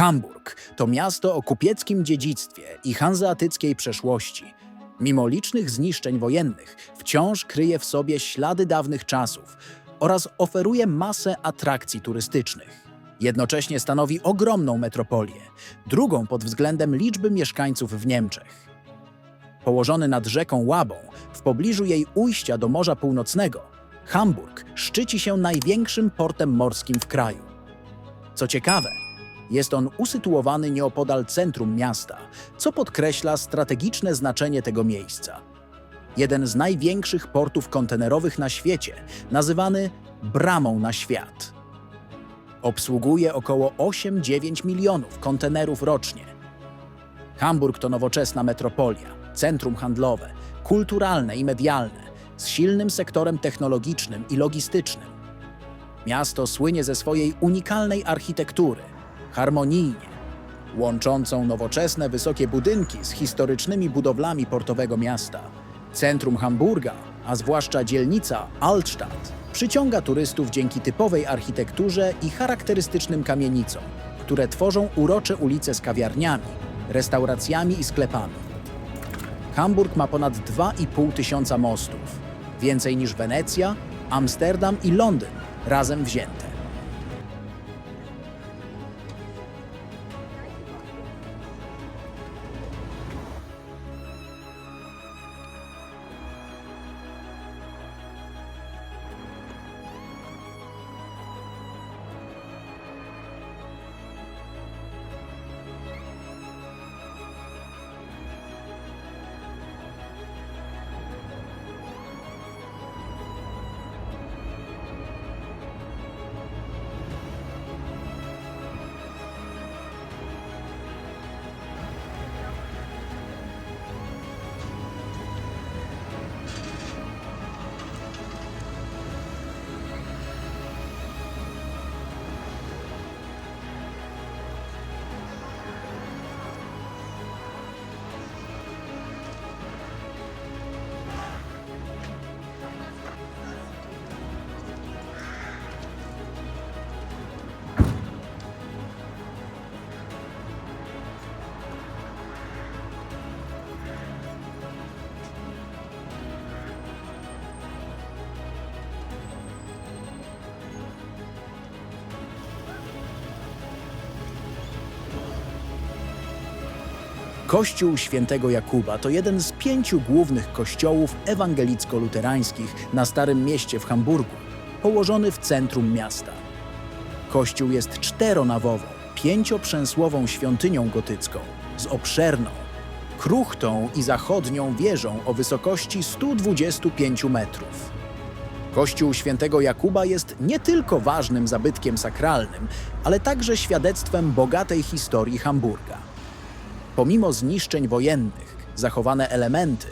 Hamburg to miasto o kupieckim dziedzictwie i hanzeatyckiej przeszłości. Mimo licznych zniszczeń wojennych, wciąż kryje w sobie ślady dawnych czasów oraz oferuje masę atrakcji turystycznych. Jednocześnie stanowi ogromną metropolię, drugą pod względem liczby mieszkańców w Niemczech. Położony nad rzeką Łabą, w pobliżu jej ujścia do Morza Północnego, Hamburg szczyci się największym portem morskim w kraju. Co ciekawe, jest on usytuowany nieopodal centrum miasta, co podkreśla strategiczne znaczenie tego miejsca. Jeden z największych portów kontenerowych na świecie, nazywany bramą na świat. Obsługuje około 8-9 milionów kontenerów rocznie. Hamburg to nowoczesna metropolia, centrum handlowe, kulturalne i medialne, z silnym sektorem technologicznym i logistycznym. Miasto słynie ze swojej unikalnej architektury, harmonijnie, łączącą nowoczesne wysokie budynki z historycznymi budowlami portowego miasta. Centrum Hamburga, a zwłaszcza dzielnica Altstadt, przyciąga turystów dzięki typowej architekturze i charakterystycznym kamienicom, które tworzą urocze ulice z kawiarniami, restauracjami i sklepami. Hamburg ma ponad 2,5 tysiąca mostów, więcej niż Wenecja, Amsterdam i Londyn razem wzięte. Kościół Świętego Jakuba to jeden z pięciu głównych kościołów ewangelicko-luterańskich na Starym Mieście w Hamburgu, położony w centrum miasta. Kościół jest czteronawową, pięcioprzęsłową świątynią gotycką z obszerną, kruchtą i zachodnią wieżą o wysokości 125 metrów. Kościół Świętego Jakuba jest nie tylko ważnym zabytkiem sakralnym, ale także świadectwem bogatej historii Hamburga. Pomimo zniszczeń wojennych, zachowane elementy,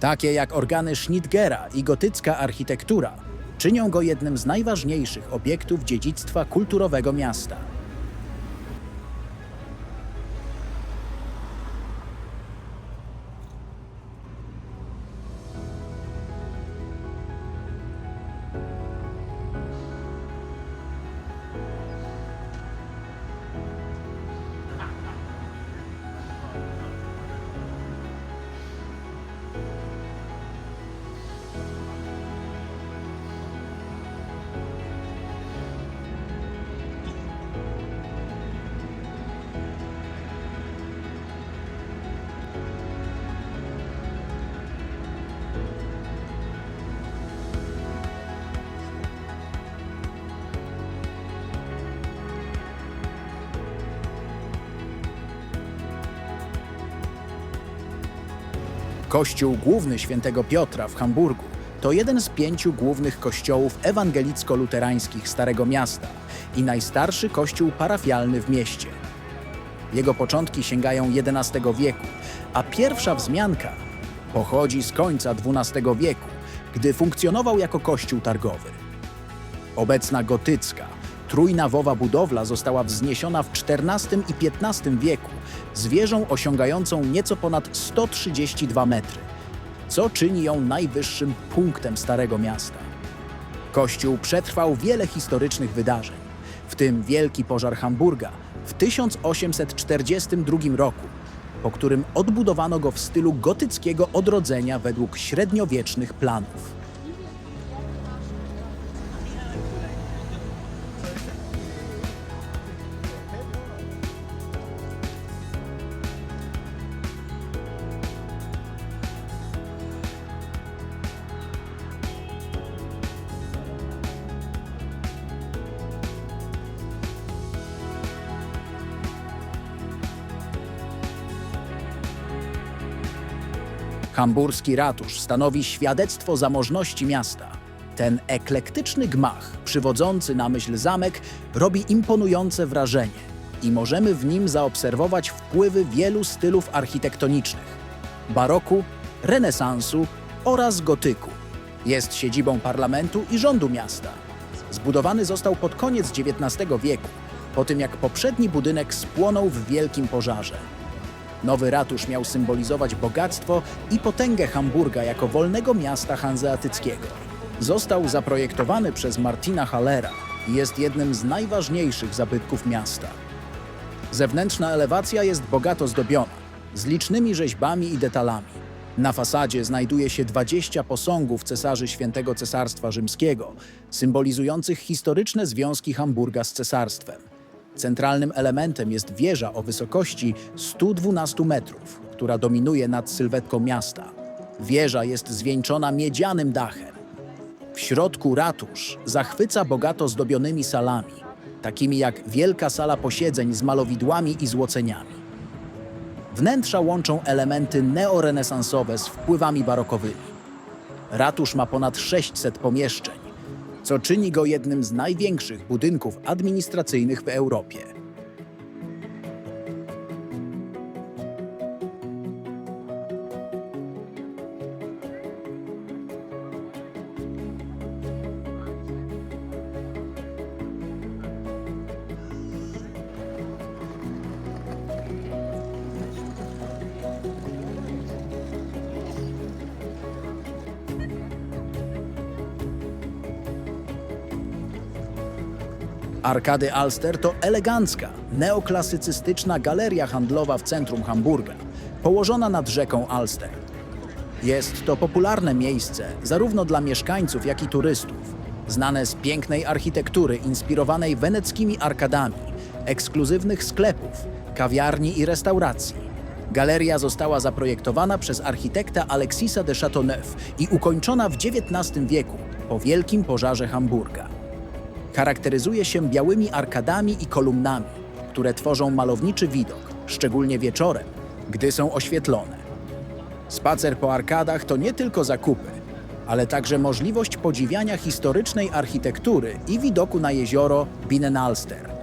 takie jak organy Schnittgera i gotycka architektura, czynią go jednym z najważniejszych obiektów dziedzictwa kulturowego miasta. Kościół Główny Świętego Piotra w Hamburgu to jeden z pięciu głównych kościołów ewangelicko-luterańskich Starego Miasta i najstarszy kościół parafialny w mieście. Jego początki sięgają XI wieku, a pierwsza wzmianka pochodzi z końca XII wieku, gdy funkcjonował jako kościół targowy. Obecna gotycka, trójnawowa budowla została wzniesiona w XIV i XV wieku z wieżą osiągającą nieco ponad 132 metry, co czyni ją najwyższym punktem Starego Miasta. Kościół przetrwał wiele historycznych wydarzeń, w tym wielki pożar Hamburga w 1842 roku, po którym odbudowano go w stylu gotyckiego odrodzenia według średniowiecznych planów. Hamburski ratusz stanowi świadectwo zamożności miasta. Ten eklektyczny gmach, przywodzący na myśl zamek, robi imponujące wrażenie i możemy w nim zaobserwować wpływy wielu stylów architektonicznych baroku, renesansu oraz gotyku. Jest siedzibą parlamentu i rządu miasta. Zbudowany został pod koniec XIX wieku, po tym jak poprzedni budynek spłonął w wielkim pożarze. Nowy ratusz miał symbolizować bogactwo i potęgę Hamburga jako wolnego miasta hanzeatyckiego. Został zaprojektowany przez Martina Hallera i jest jednym z najważniejszych zabytków miasta. Zewnętrzna elewacja jest bogato zdobiona, z licznymi rzeźbami i detalami. Na fasadzie znajduje się 20 posągów cesarzy Świętego Cesarstwa Rzymskiego, symbolizujących historyczne związki Hamburga z cesarstwem. Centralnym elementem jest wieża o wysokości 112 metrów, która dominuje nad sylwetką miasta. Wieża jest zwieńczona miedzianym dachem. W środku ratusz zachwyca bogato zdobionymi salami, takimi jak wielka sala posiedzeń z malowidłami i złoceniami. Wnętrza łączą elementy neorenesansowe z wpływami barokowymi. Ratusz ma ponad 600 pomieszczeń, co czyni go jednym z największych budynków administracyjnych w Europie. Arkady Alster to elegancka, neoklasycystyczna galeria handlowa w centrum Hamburga, położona nad rzeką Alster. Jest to popularne miejsce zarówno dla mieszkańców, jak i turystów, znane z pięknej architektury inspirowanej weneckimi arkadami, ekskluzywnych sklepów, kawiarni i restauracji. Galeria została zaprojektowana przez architekta Alexisa de Chateauneuf i ukończona w XIX wieku po wielkim pożarze Hamburga. Charakteryzuje się białymi arkadami i kolumnami, które tworzą malowniczy widok, szczególnie wieczorem, gdy są oświetlone. Spacer po arkadach to nie tylko zakupy, ale także możliwość podziwiania historycznej architektury i widoku na jezioro Binnenalster.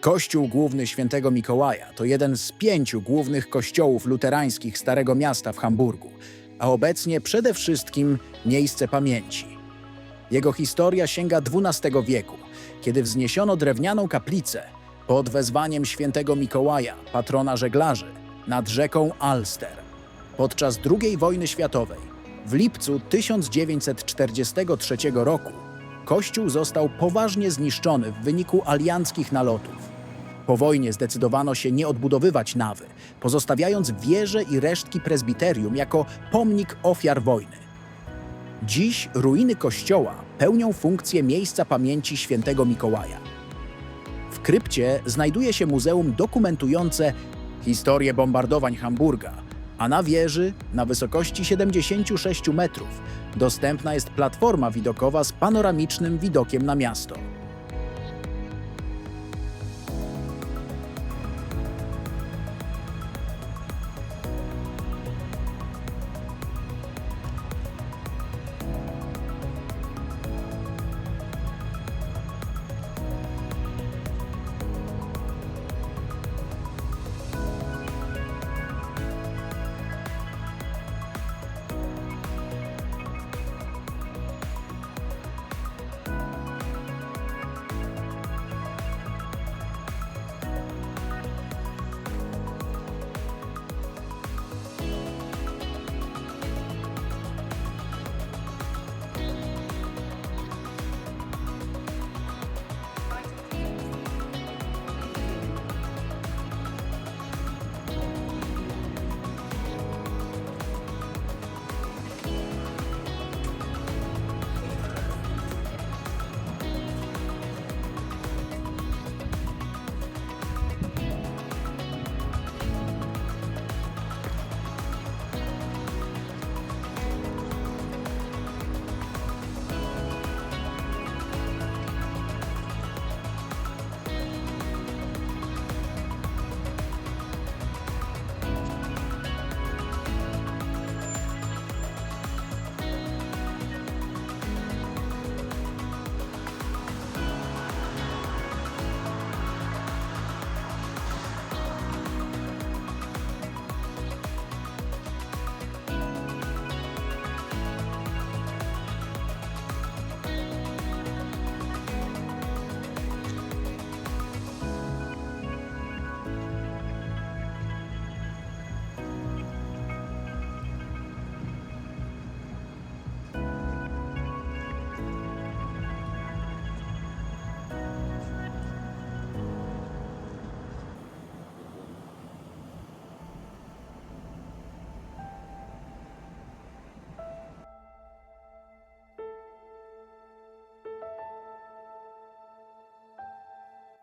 Kościół Główny Świętego Mikołaja to jeden z pięciu głównych kościołów luterańskich Starego Miasta w Hamburgu, a obecnie przede wszystkim miejsce pamięci. Jego historia sięga XII wieku, kiedy wzniesiono drewnianą kaplicę pod wezwaniem świętego Mikołaja, patrona żeglarzy, nad rzeką Alster. Podczas II wojny światowej, w lipcu 1943 roku, kościół został poważnie zniszczony w wyniku alianckich nalotów. Po wojnie zdecydowano się nie odbudowywać nawy, pozostawiając wieże i resztki prezbiterium jako pomnik ofiar wojny. Dziś ruiny kościoła pełnią funkcję miejsca pamięci świętego Mikołaja. W krypcie znajduje się muzeum dokumentujące historię bombardowań Hamburga, a na wieży, na wysokości 76 metrów, dostępna jest platforma widokowa z panoramicznym widokiem na miasto.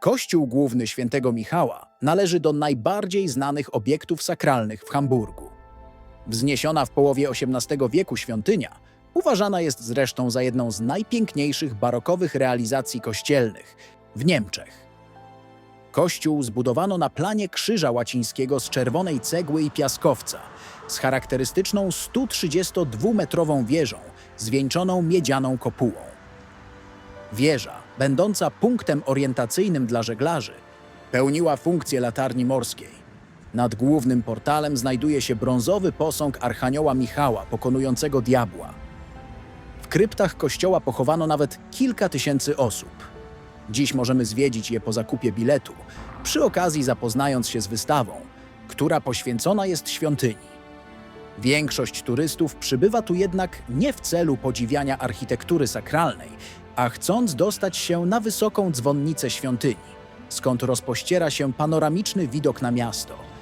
Kościół Główny Świętego Michała należy do najbardziej znanych obiektów sakralnych w Hamburgu. Wzniesiona w połowie XVIII wieku świątynia uważana jest zresztą za jedną z najpiękniejszych barokowych realizacji kościelnych w Niemczech. Kościół zbudowano na planie krzyża łacińskiego z czerwonej cegły i piaskowca, z charakterystyczną 132-metrową wieżą zwieńczoną miedzianą kopułą. Wieża, będąca punktem orientacyjnym dla żeglarzy, pełniła funkcję latarni morskiej. Nad głównym portalem znajduje się brązowy posąg Archanioła Michała pokonującego diabła. W kryptach kościoła pochowano nawet kilka tysięcy osób. Dziś możemy zwiedzić je po zakupie biletu, przy okazji zapoznając się z wystawą, która poświęcona jest świątyni. Większość turystów przybywa tu jednak nie w celu podziwiania architektury sakralnej, a chcąc dostać się na wysoką dzwonnicę świątyni, skąd rozpościera się panoramiczny widok na miasto.